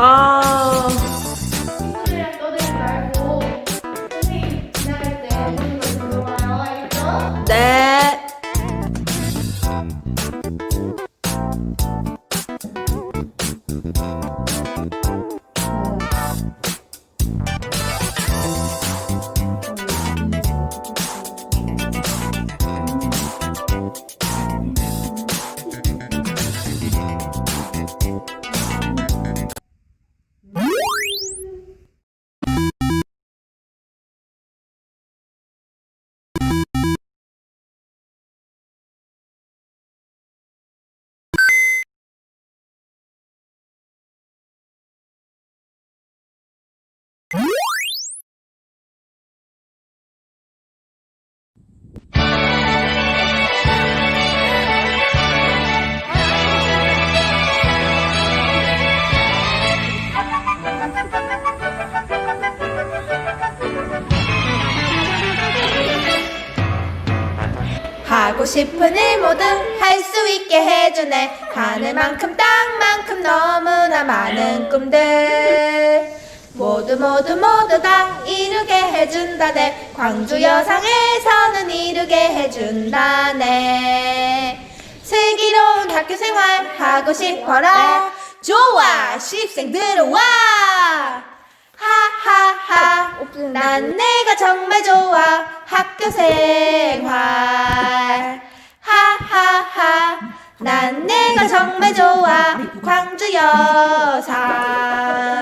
아? 네. 하고 싶은 일 모두 할 수 있게 해주네. 하늘만큼 땅만큼 너무나 많은 꿈들 모두 모두 모두 다 이루게 해준다네. 광주 여상에서는 이루게 해준다네. 슬기로운 학교 생활 하고 싶어라. 좋아 시입생들은 와 하하하. 난 내가 정말 좋아. 학교 생활. 하하하. 난 내가 정말 좋아. 광주 여상